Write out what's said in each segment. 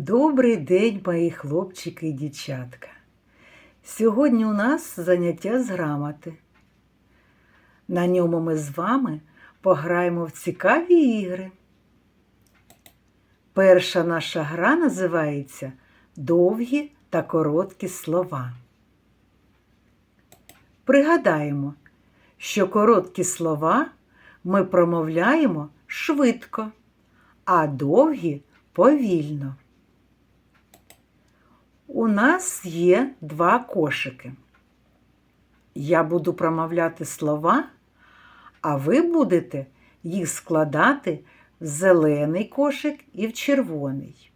Добрий день, мої хлопчики і дівчатка. Сьогодні у нас заняття з грамоти. На ньому ми з вами пограємо в цікаві ігри. Перша наша гра називається Довгі та короткі слова. Пригадаємо, що короткі слова ми промовляємо швидко, а довгі повільно. У нас є два кошики. Я буду промовляти слова, а ви будете їх складати в зелений кошик і в червоний.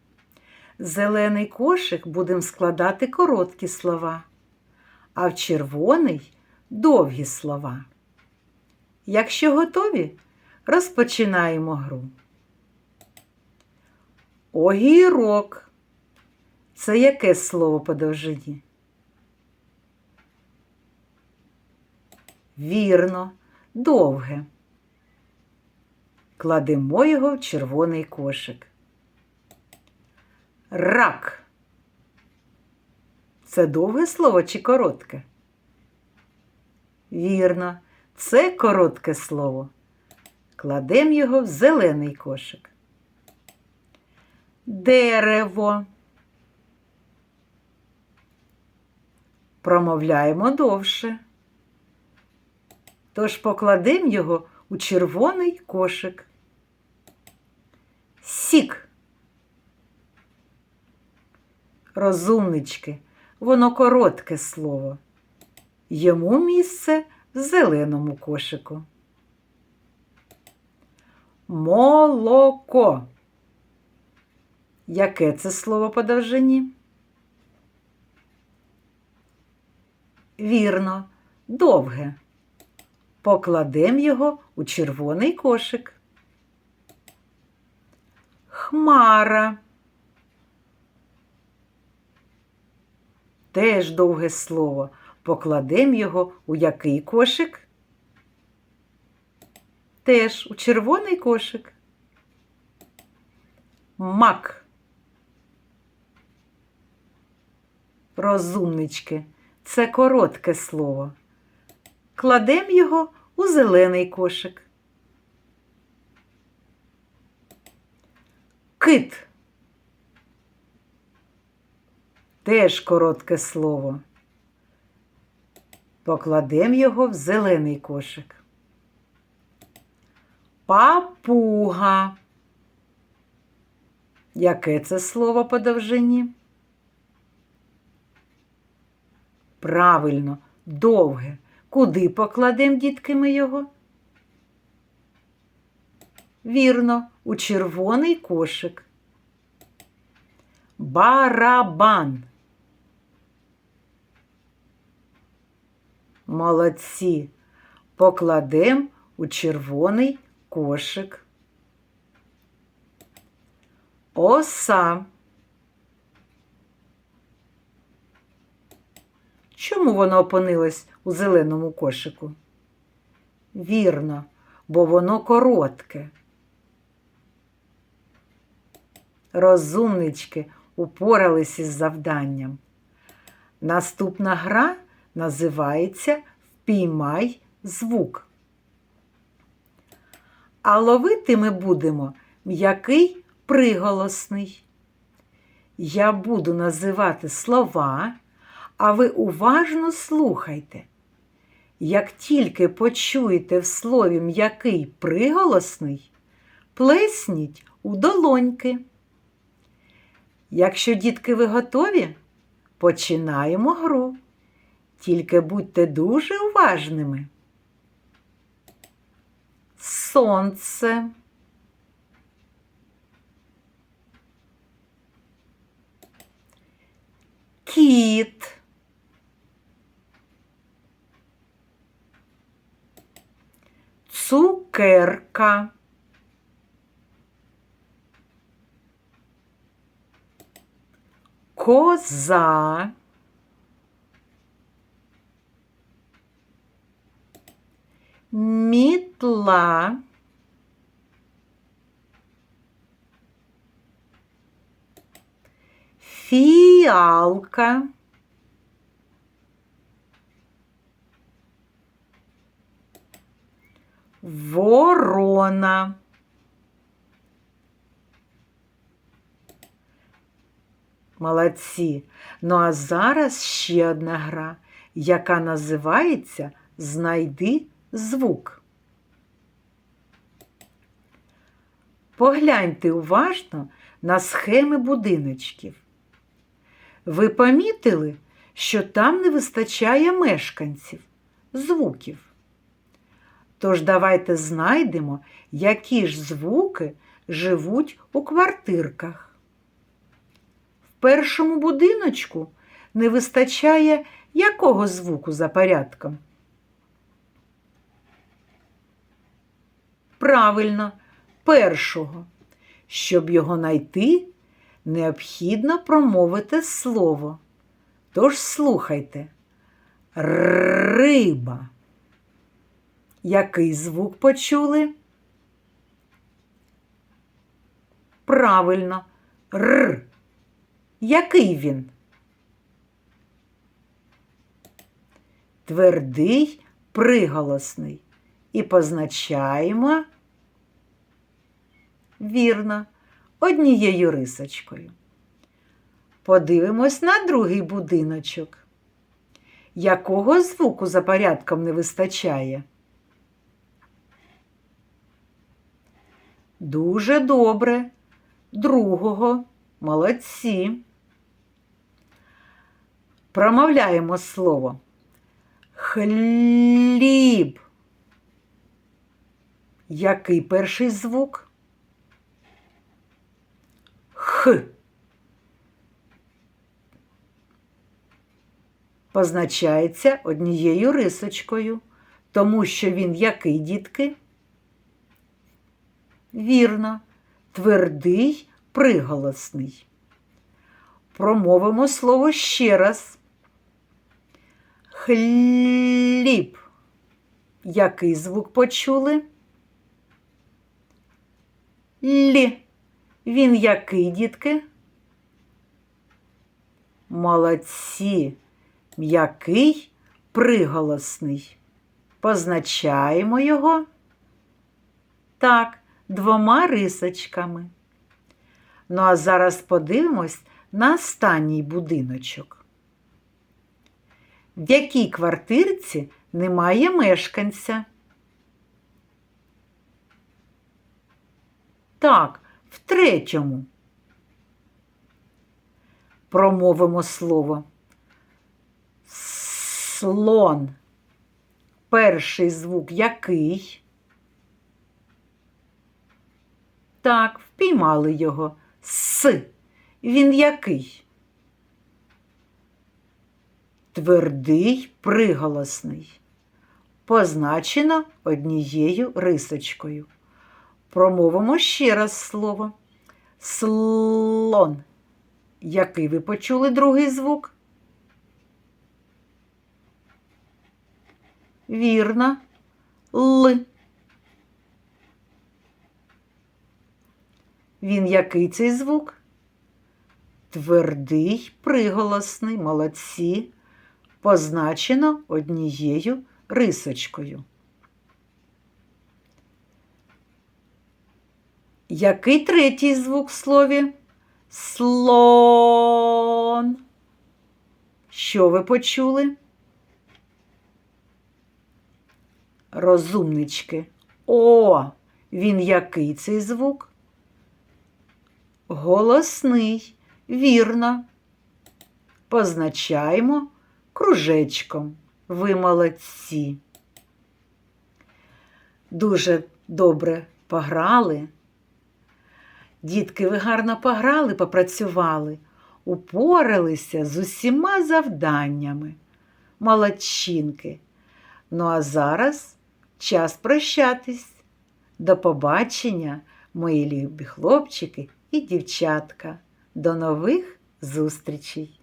Зелений кошик будемо складати короткі слова, а в червоний довгі слова. Якщо готові, розпочинаємо гру. Огірок. Це яке слово по довжині? Вірно, довге. Кладемо його в червоний кошик. Рак. Це довге слово чи коротке? Вірно, це коротке слово. Кладемо його в зелений кошик. Дерево. Промовляємо довше. Тож покладемо його у червоний кошик. Сік. Розумнички, воно коротке слово. Йому місце в зеленому кошику. Молоко. Яке це слово по довжині? Вірно, довге. Покладемо його у червоний кошик. Хмара. Теж довге слово. Покладемо його у який кошик? Теж у червоний кошик. Мак. Розумнички. Це коротке слово. Кладемо його у зелений кошик. Кит. Теж коротке слово. Покладемо його в зелений кошик. Папуга. Яке це слово по довжині? Правильно, довге. Куди покладемо, дітки, ми його? Вірно, у червоний кошик. Барабан. Молодці. Покладемо у червоний кошик. Оса. Чому воно опинилось у зеленому кошику? Вірно, бо воно коротке. Розумнички упорались із завданням. Наступна гра називається Впіймай звук. А ловити ми будемо м'який приголосний. Я буду називати слова, а ви уважно слухайте. Як тільки почуєте в слові м'який приголосний, плесніть у долоньки. Якщо, дітки, ви готові, починаємо гру. Тільки будьте дуже уважними. Сонце. Кіт. Цукерка. Коза. Мітла. Фіалка. Ворона. Молодці. Ну а зараз ще одна гра, яка називається Знайди звук. Погляньте уважно на схеми будиночків. Ви помітили, що там не вистачає мешканців, звуків. Тож давайте знайдемо, які ж звуки живуть у квартирках. В першому будиночку не вистачає якого звуку за порядком? Правильно, першого. Щоб його знайти, необхідно промовити слово. Тож слухайте. Риба. Який звук почули? Правильно, р. Який він? Твердий приголосний. І позначаємо вірно, однією рисочкою. Подивимось на другий будиночок. Якого звуку за порядком не вистачає? Дуже добре. Другого. Молодці. Промовляємо слово. Хліб. Який перший звук? Х. Позначається однією рисочкою, тому що він який, дітки? Вірно, твердий приголосний. Промовимо слово ще раз. Хліб. Який звук почули? Лі. Він який, дітки? Молодці. М'який приголосний. Позначаємо його так, двома рисочками. Ну, а зараз подивимось на останній будиночок. В якій квартирці немає мешканця? Так, в третьому. Промовимо слово. Слон. Перший звук який? Так, впіймали його. С. Він який? Твердий приголосний. Позначено однією рисочкою. Промовимо ще раз слово. Слон. Який ви почули другий звук? Вірно. Л. Він який цей звук? Твердий, приголосний, молодці. Позначено однією рисочкою. Який третій звук в слові? Слон. Що ви почули? Розумнички. О, він який цей звук? Голосний, вірно. Позначаємо кружечком. Ви молодці. Дуже добре пограли. Дітки, ви гарно пограли, попрацювали, упоралися з усіма завданнями. Молодчинки. Ну а зараз час прощатись. До побачення, мої любі хлопчики і дівчатка. До нових зустрічей!